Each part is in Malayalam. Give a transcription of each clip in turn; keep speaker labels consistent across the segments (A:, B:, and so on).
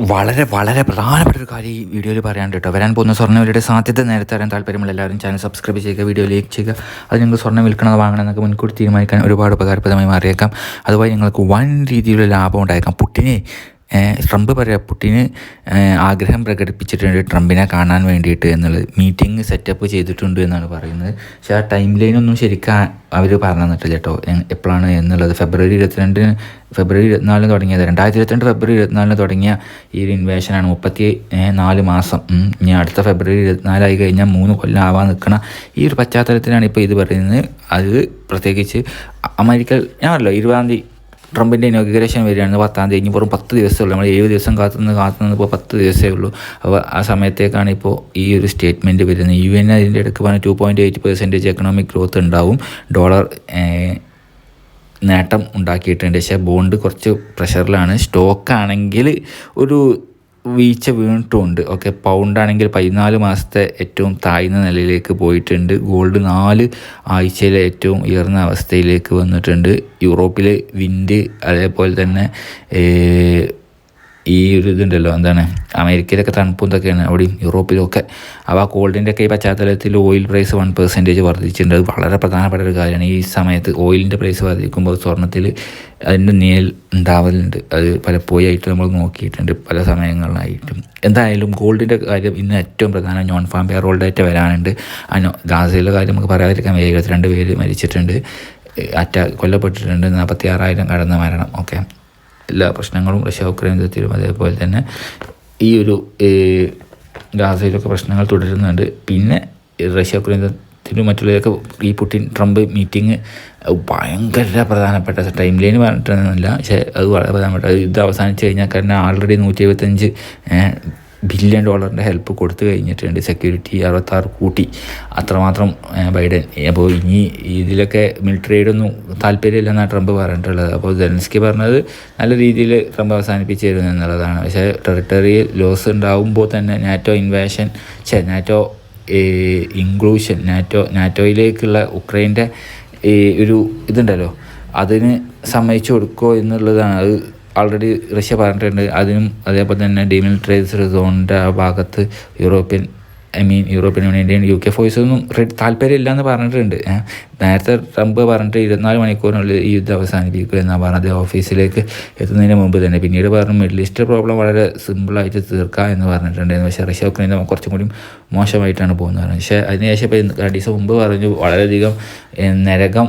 A: വളരെ വളരെ പ്രധാനപ്പെട്ട ഒരു കാര്യം ഈ വീഡിയോയിൽ പറയാൻ കേട്ടോ. വരാൻ പോകുന്ന സ്വർണവിലയുടെ സാധ്യത നേരത്തെ അറിയാൻ താല്പര്യമുള്ള എല്ലാവരും ചാനൽ സബ്സ്ക്രൈബ് ചെയ്യുക വീഡിയോ ലൈക്ക് ചെയ്യുക. അത് നിങ്ങൾക്ക് സ്വർണം വിൽക്കണമെന്ന് വാങ്ങണം എന്നൊക്കെ മുൻകൂട്ടി തീരുമാനിക്കാൻ ഒരുപാട് ഉപകാരപ്രദമായി മാറിയേക്കാം. അതുപോലെ നിങ്ങൾക്ക് വൻ രീതിയിലുള്ള ലാഭം ഉണ്ടായേക്കാം. പുട്ടിനെ ട്രംപ് പറയാം പുട്ടിന് ആഗ്രഹം പ്രകടിപ്പിച്ചിട്ടുണ്ട് ട്രംപിനെ കാണാൻ വേണ്ടിയിട്ട് എന്നുള്ളത്. മീറ്റിംഗ് സെറ്റപ്പ് ചെയ്തിട്ടുണ്ട് എന്നാണ് പറയുന്നത്. പക്ഷേ ആ ടൈം ലൈനൊന്നും ശരിക്കും അവർ പറഞ്ഞു തന്നിട്ടില്ല കേട്ടോ. എപ്പോഴാണ് എന്നുള്ളത്. ഫെബ്രുവരി ഇരുപത്തിരണ്ടിന് ഫെബ്രുവരി ഇരുപത്തിനാലിന് തുടങ്ങിയത്. രണ്ടായിരത്തി ഇരുപത്തിരണ്ട് ഫെബ്രുവരി ഇരുപത്തിനാലിന് തുടങ്ങിയ ഈ ഒരു ഇൻവേഷനാണ് മുപ്പത്തി നാല് മാസം. ഇനി അടുത്ത ഫെബ്രുവരി ഇരുപത്തിനാലായി കഴിഞ്ഞാൽ മൂന്ന് കൊല്ലം ആവാൻ നിൽക്കണ ഈ ഒരു പശ്ചാത്തലത്തിലാണ് ഇപ്പോൾ ഇത് പറയുന്നത്. അത് പ്രത്യേകിച്ച് അമേരിക്ക ഞാനല്ലോ ഇരുപതാം തീയതി ട്രംപിന്റെ ഇനോഗ്രേഷൻ വരികയാണ് പത്താം തീയതി വെറും പത്ത് ദിവസമേ ഉള്ളൂ. നമ്മൾ ഏഴ് ദിവസം കാത്തുനിന്ന് കാത്തുനിന്ന് ഇപ്പോൾ പത്ത് ദിവസമേ ഉള്ളൂ. അപ്പോൾ ആ സമയത്തേക്കാണ് ഇപ്പോൾ ഈ ഒരു സ്റ്റേറ്റ്മെന്റ് വരുന്നത്. യു എൻ അതിന്റെ ഇടയ്ക്ക് പറഞ്ഞ two point eight percentage economic growth ഉണ്ടാവും. ഡോളർ നേട്ടം ഉണ്ടാക്കിയിട്ടുണ്ട്. പക്ഷേ ബോണ്ട് കുറച്ച് പ്രഷറിലാണ് സ്റ്റോക്കാണെങ്കിൽ ഒരു വീഴ്ച വീണിട്ടുമുണ്ട് ഓക്കെ പൗണ്ട് ആണെങ്കിൽ പതിനാല് മാസത്തെ ഏറ്റവും താഴ്ന്ന നിലയിലേക്ക് പോയിട്ടുണ്ട്. ഗോൾഡ് നാല് ആഴ്ചയിലെ ഏറ്റവും ഉയർന്ന അവസ്ഥയിലേക്ക് വന്നിട്ടുണ്ട്. യൂറോപ്പിലെ വിൻഡ് അതേപോലെ തന്നെ ഈ ഒരു ഇതുണ്ടല്ലോ എന്താണ് അമേരിക്കയിലൊക്കെ തണുപ്പും ഇതൊക്കെയാണ് അവിടെയും യൂറോപ്പിലൊക്കെ. അപ്പോൾ ആ കോൾഡിന്റെ ഒക്കെ ഈ പശ്ചാത്തലത്തിൽ ഓയിൽ പ്രൈസ് വൺ പെർസെന്റേജ് വർദ്ധിച്ചിട്ടുണ്ട്. അത് വളരെ പ്രധാനപ്പെട്ട ഒരു കാര്യമാണ്. ഈ സമയത്ത് ഓയിലിന്റെ പ്രൈസ് വർദ്ധിക്കുമ്പോൾ സ്വർണത്തിൽ അതിന്റെ നീൽ ഉണ്ടാവലുണ്ട്. അത് പലപ്പോഴും ആയിട്ട് നമ്മൾ നോക്കിയിട്ടുണ്ട് പല സമയങ്ങളിലായിട്ടും. എന്തായാലും ഗോൾഡിന്റെ കാര്യം ഇന്ന് ഏറ്റവും പ്രധാന നോൺ ഫാം പേറോൾ ഹോൾഡായിട്ട് വരാനുണ്ട്. ആ ഗാസയിലെ കാര്യം നമുക്ക് പറയാതിരിക്കാൻ വയ്യ. എഴുപത്തിരണ്ട് പേര് മരിച്ചിട്ടുണ്ട്. അറ്റ കൊല്ലപ്പെട്ടിട്ടുണ്ട്. നാൽപ്പത്തി ആറായിരം കടന്ന മരണം. ഓക്കെ. എല്ലാ പ്രശ്നങ്ങളും റഷ്യ ഉക്രൈൻ യുദ്ധത്തിലും അതേപോലെ തന്നെ ഈ ഒരു ഗാസയിലൊക്കെ പ്രശ്നങ്ങൾ തുടരുന്നുണ്ട്. പിന്നെ റഷ്യ ഉക്രൈൻ യുദ്ധത്തിലും മറ്റുള്ളവരൊക്കെ ഈ പുട്ടിൻ ട്രംപ് മീറ്റിംഗ് ഭയങ്കര പ്രധാനപ്പെട്ട ടൈം ലൈൻ പറഞ്ഞിട്ടൊന്നുമില്ല. പക്ഷേ അത് വളരെ പ്രധാനപ്പെട്ട യുദ്ധം അവസാനിച്ച് കഴിഞ്ഞാൽ കാരണം ആൾറെഡി നൂറ്റി എഴുപത്തഞ്ച് ബില്യൺ ഡോളറിന്റെ ഹെൽപ്പ് കൊടുത്തു കഴിഞ്ഞിട്ടുണ്ട്. സെക്യൂരിറ്റി അറുപത്താറ് കൂട്ടി അത്രമാത്രം ബൈഡൻ. അപ്പോൾ ഇനി ഇതിലൊക്കെ മിലിറ്ററി എയ്ഡൊന്നും താല്പര്യമില്ലെന്നാണ് ട്രംപ് പറഞ്ഞിട്ടുള്ളത്. അപ്പോൾ ജെലൻസ്കി പറഞ്ഞത് നല്ല രീതിയിൽ ട്രംപ് അവസാനിപ്പിച്ചു തരുന്നു എന്നുള്ളതാണ്. പക്ഷേ ടെറിട്ടറിയിൽ ലോസ് ഉണ്ടാവുമ്പോൾ തന്നെ നാറ്റോ ഇൻവേഷൻ ഛേ നാറ്റോ ഇൻക്ലൂഷൻ നാറ്റോ നാറ്റോയിലേക്കുള്ള ഉക്രൈന്റെ ഒരു ഇതുണ്ടല്ലോ. അതിന് സമ്മതിച്ചു കൊടുക്കുമോ എന്നുള്ളതാണ്. അത് ആൾറെഡി റഷ്യ പറഞ്ഞിട്ടുണ്ട്. അതിനും അതേപോലെ തന്നെ ഡിമിലിറ്ററൈസ്ഡ് സോണിന്റെ ആ ഭാഗത്ത് യൂറോപ്യൻ ഐ മീൻ യൂറോപ്യൻ യൂണിയന്റെയും യു കെ ഫോഴ്സൊന്നും താല്പര്യമില്ല എന്ന് പറഞ്ഞിട്ടുണ്ട്. നേരത്തെ ട്രംപ് പറഞ്ഞിട്ട് ഇരുപത്തിനാല് മണിക്കൂറിനുള്ളിൽ ഈ യുദ്ധം അവസാനിപ്പിക്കുക എന്നാണ് പറഞ്ഞത്. ഓഫീസിലേക്ക് എത്തുന്നതിന് മുമ്പ് തന്നെ. പിന്നീട് പറഞ്ഞു മിഡിൽ ഈസ്റ്റ് പ്രോബ്ലം വളരെ സിമ്പിളായിട്ട് തീർക്കാം എന്ന് പറഞ്ഞിട്ടുണ്ടായിരുന്നു. പക്ഷേ റഷ്യ ഒക്കെ കുറച്ചും കൂടി മോശമായിട്ടാണ് പോകുന്നത് പക്ഷേ അതിനുശേഷം ഇപ്പോൾ രണ്ട് ദിവസം മുമ്പ് പറഞ്ഞു വളരെയധികം നരകം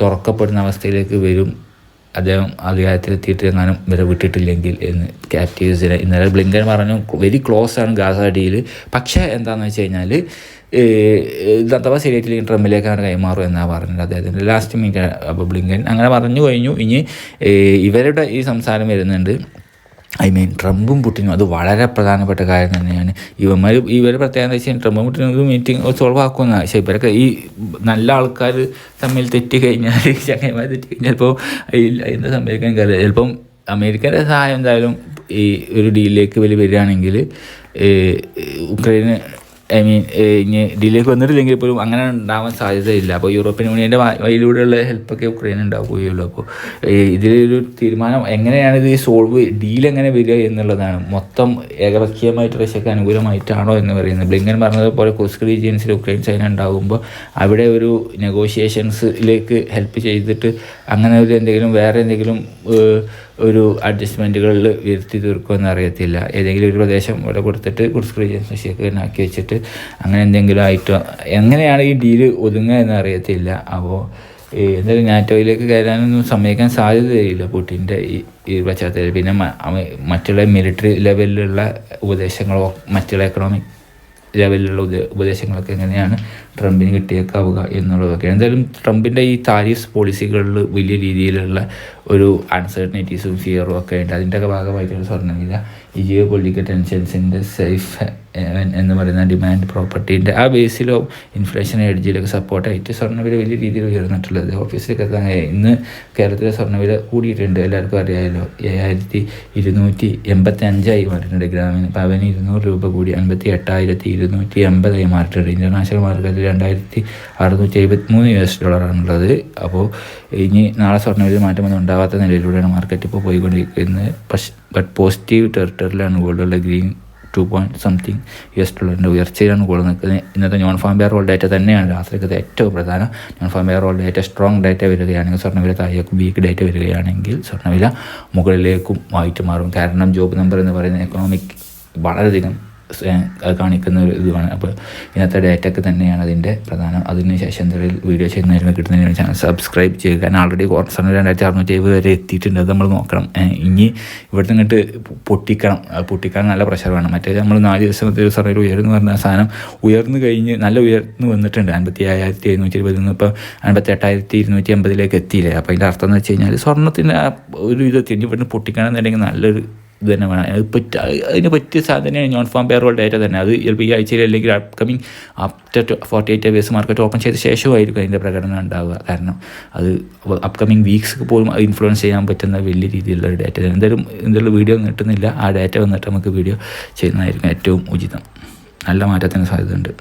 A: തുറക്കപ്പെടുന്ന അവസ്ഥയിലേക്ക് വരും അദ്ദേഹം അധികാരത്തിലെത്തിയിട്ട് എങ്ങാനും ഇവരെ വിട്ടിട്ടില്ലെങ്കിൽ എന്ന് ക്യാപ്റ്റീവ്സിനെ ഇന്നലെ ബ്ലിങ്കൻ പറഞ്ഞു. വെരി ക്ലോസ് ആണ് ഗാസ ഡീൽ പക്ഷേ എന്താണെന്ന് വെച്ച് കഴിഞ്ഞാൽ അഥവാ ശരിയായിട്ടില്ലെങ്കിൽ ട്രംപിലേക്കാണ് കൈമാറും എന്നാണ് പറഞ്ഞത് അദ്ദേഹത്തിന്റെ ലാസ്റ്റ് മീറ്റ് അപ്പോൾ ബ്ലിങ്കൻ അങ്ങനെ പറഞ്ഞു കഴിഞ്ഞു. ഇനി ഇവരുടെ ഈ സംസാരം വരുന്നുണ്ട്. ഐ മീൻ ട്രംപും പുട്ടിനും അത് വളരെ പ്രധാനപ്പെട്ട കാര്യം തന്നെയാണ്. ഇവന്മാർ ഇവർ പ്രത്യേകത എന്താ വെച്ചാൽ ട്രംപും പുട്ടിനും ഒരു മീറ്റിംഗ് സോൾവ് ആക്കുന്ന പക്ഷേ ഇവരൊക്കെ ഈ നല്ല ആൾക്കാർ തമ്മിൽ തെറ്റി കഴിഞ്ഞാൽ ചങ്ങന്മാർ തെറ്റി കഴിഞ്ഞാൽ ചിലപ്പോൾ എന്താ സംഭവിക്കാൻ കാര്യം ചിലപ്പം അമേരിക്കയുടെ സഹായം എന്തായാലും ഈ ഒരു ഡീലിലേക്ക് വലിയ വരികയാണെങ്കിൽ ഉക്രൈന് ഐ മീൻ ഇനി ഡിലേക്ക് വന്നിട്ടില്ലെങ്കിൽ പോലും അങ്ങനെ ഉണ്ടാവാൻ സാധ്യതയില്ല. അപ്പോൾ യൂറോപ്യൻ യൂണിയന്റെ വഴിയിലൂടെയുള്ള ഹെൽപ്പൊക്കെ ഉക്രൈൻ ഉണ്ടാവുകയുള്ളൂ. അപ്പോൾ ഇതിലൊരു തീരുമാനം എങ്ങനെയാണ് ഇത് സോൾവ് ഡീൽ എങ്ങനെ വരിക എന്നുള്ളതാണ്. മൊത്തം ഏകപക്ഷീയമായിട്ട് റഷ്യക്ക് അനുകൂലമായിട്ടാണോ എന്ന് പറയുന്നത്. ബ്ലിങ്കൻ പറഞ്ഞതുപോലെ കുസ്ക് റീജിയൻസിൽ ഉക്രൈൻ ചൈന ഉണ്ടാകുമ്പോൾ അവിടെ ഒരു നെഗോഷിയേഷൻസിലേക്ക് ഹെൽപ്പ് ചെയ്തിട്ട് അങ്ങനെ ഒരു എന്തെങ്കിലും വേറെ എന്തെങ്കിലും ഒരു അഡ്ജസ്റ്റ്മെന്റുകളിൽ വരുത്തി തീർക്കുമെന്ന് അറിയത്തില്ല. ഏതെങ്കിലും ഒരു പ്രദേശം ഇവിടെ കൊടുത്തിട്ട് ഗുഡ്സ് റീജിയൻ റഷ്യക്ക് തന്നെ ആക്കി വെച്ചിട്ട് അങ്ങനെ എന്തെങ്കിലും ആയിട്ടോ എങ്ങനെയാണ് ഈ ഡീൽ ഒതുങ്ങുക എന്ന് അറിയത്തില്ല. അപ്പോൾ എന്തായാലും നാറ്റോയിലേക്ക് കയറാനൊന്നും സമ്മതിക്കാൻ സാധ്യതയില്ല പുട്ടിന്റെ ഈ ഈ പശ്ചാത്തലത്തിൽ. പിന്നെ മറ്റുള്ള മിലിറ്ററി ലെവലിലുള്ള ഉപദേശങ്ങളോ മറ്റുള്ള എക്കണോമിക് ലെവലിലുള്ള ഉപദേ- ഉപദേശങ്ങളൊക്കെ എങ്ങനെയാണ് ട്രംപിന് കിട്ടിയേക്കാവുക എന്നുള്ളതൊക്കെ. എന്തായാലും ട്രംപിന്റെ ഈ താരിഫ് പോളിസികളിൽ വലിയ രീതിയിലുള്ള ഒരു അൺസർട്ടനിറ്റീസും ഫിയറും ഒക്കെ ഉണ്ട് അതിന്റെയൊക്കെ ഭാഗമായിട്ടുള്ള സ്വർണവില ഈ ജിയോ പൊളിറ്റിക്കൽ ടെൻഷൻസിന്റെ സേഫ് എന്ന് പറയുന്ന ഡിമാൻഡ് പ്രോപ്പർട്ടീന്റെ ആ ബേസിലോ ഇൻഫ്ലേഷൻ എഡ്ജിലൊക്കെ സപ്പോർട്ടായിട്ട് സ്വർണവില വലിയ രീതിയിൽ ഉയർന്നിട്ടുള്ളത്. ഓഫീസിലൊക്കെ ഇന്ന് കേരളത്തിലെ സ്വർണവില കൂടിയിട്ടുണ്ട്. എല്ലാവർക്കും അറിയാമല്ലോ ഏഴായിരത്തി ഇരുന്നൂറ്റി എൺപത്തി അഞ്ചായി മാറിയിട്ടുണ്ട്. ഗ്രാമിന് പവന് ഇരുന്നൂറ് രൂപ കൂടി അൻപത്തി എട്ടായിരത്തി ഇരുന്നൂറ്റി എൺപതായി മാറിയിട്ടുണ്ട്. ഇന്റർനാഷണൽ മാർക്കറ്റിൽ രണ്ടായിരത്തി അറുന്നൂറ്റി എഴുപത്തി മൂന്ന് യു എസ് ഡോളറാണുള്ളത് അപ്പോൾ ഇനി നാളെ സ്വർണവില മാറ്റമൊന്നും ഉണ്ടാവാത്ത നിലയിലൂടെയാണ് മാർക്കറ്റ് ഇപ്പോൾ പോയിക്കൊണ്ടിരിക്കുന്നത്. പക്ഷേ ബട്ട് പോസിറ്റീവ് ടെറിട്ടറിയിലാണ് ഗോൾഡുള്ള green two point something U S ഡോളറിന്റെ ഉയർച്ചയിലാണ് കൂടുതൽ നിൽക്കുന്നത്. ഇന്നത്തെ non farm payroll data തന്നെയാണ് രാത്രിക്കത്തെ ഏറ്റവും പ്രധാനം. Non farm payroll data strong data വരികയാണെങ്കിൽ സ്വർണവില താഴേക്കും വീക്ക് ഡേറ്റ വരികയാണെങ്കിൽ സ്വർണവില മുകളിലേക്കും ആയിട്ട് മാറും. കാരണം ജോബ് നമ്പർ എന്ന് പറയുന്ന എക്കണോമിക് വളരെയധികം കാണിക്കുന്ന ഒരു ഇതുമാണ്. അപ്പോൾ ഇന്നത്തെ ഡേറ്റയ്ക്ക് തന്നെയാണ് അതിന്റെ പ്രധാനം. അതിന് ശേഷം എന്തെങ്കിലും വീഡിയോ ചെയ്യുന്നതിന് കിട്ടുന്നതിന് ചാനൽ സബ്സ്ക്രൈബ് ചെയ്യുക. കാരണം ആൾറെഡി കുറച്ച് രണ്ടായിരത്തി അറുന്നൂറ്റി എഴുപത് വരെ എത്തിയിട്ടുണ്ട്. അത് നമ്മൾ നോക്കണം. ഇനി ഇവിടുത്തെ ഇങ്ങോട്ട് പൊട്ടിക്കണം. പൊട്ടിക്കാൻ നല്ല പ്രഷർ വേണം. മറ്റേ നമ്മൾ നാല് ദിവസം ദിവസം ഒരു ഉയർന്നു പറഞ്ഞ സാധനം ഉയർന്നു കഴിഞ്ഞ് നല്ല ഉയർന്നു വന്നിട്ടുണ്ട്. അൻപത്തി അയ്യായിരത്തി എഴുന്നൂറ്റി ഇരുപതിൽ നിന്ന് ഇപ്പോൾ അൻപത്തി എട്ടായിരത്തി ഇരുന്നൂറ്റി അമ്പതിലേക്ക് എത്തിയില്ലേ? അപ്പോൾ അതിന്റെ അർത്ഥം എന്ന് വെച്ച് കഴിഞ്ഞാൽ സ്വർണത്തിന്റെ ഒരു ഇത് തിരിഞ്ഞ് ഇവിടുന്ന് പൊട്ടിക്കണം എന്നുണ്ടെങ്കിൽ നല്ലൊരു ഇത് തന്നെ വേണം. അത് പറ്റ അതിന് പറ്റിയ സാധനമാണ് നോൺ ഫോം പേറോൾ ഡേറ്റ തന്നെ. അത് ചിലപ്പോൾ ഈ ആഴ്ചയിൽ അല്ലെങ്കിൽ upcoming after forty eight hours market open ചെയ്ത ശേഷമായിരിക്കും അതിന്റെ പ്രകടനം ഉണ്ടാവുക. കാരണം അത് അപ്കമിങ് വീക്സ് പോലും ഇൻഫ്ലുവൻസ് ചെയ്യാൻ പറ്റുന്ന വലിയ രീതിയിലുള്ള ഒരു ഡേറ്റ എന്തായാലും എന്തായാലും വീഡിയോ കിട്ടുന്നില്ല. ആ ഡേറ്റ വന്നിട്ട് നമുക്ക് വീഡിയോ ചെയ്യുന്നതായിരിക്കും ഏറ്റവും ഉചിതം. നല്ല മാറ്റത്തിന് സാധ്യതയുണ്ട്.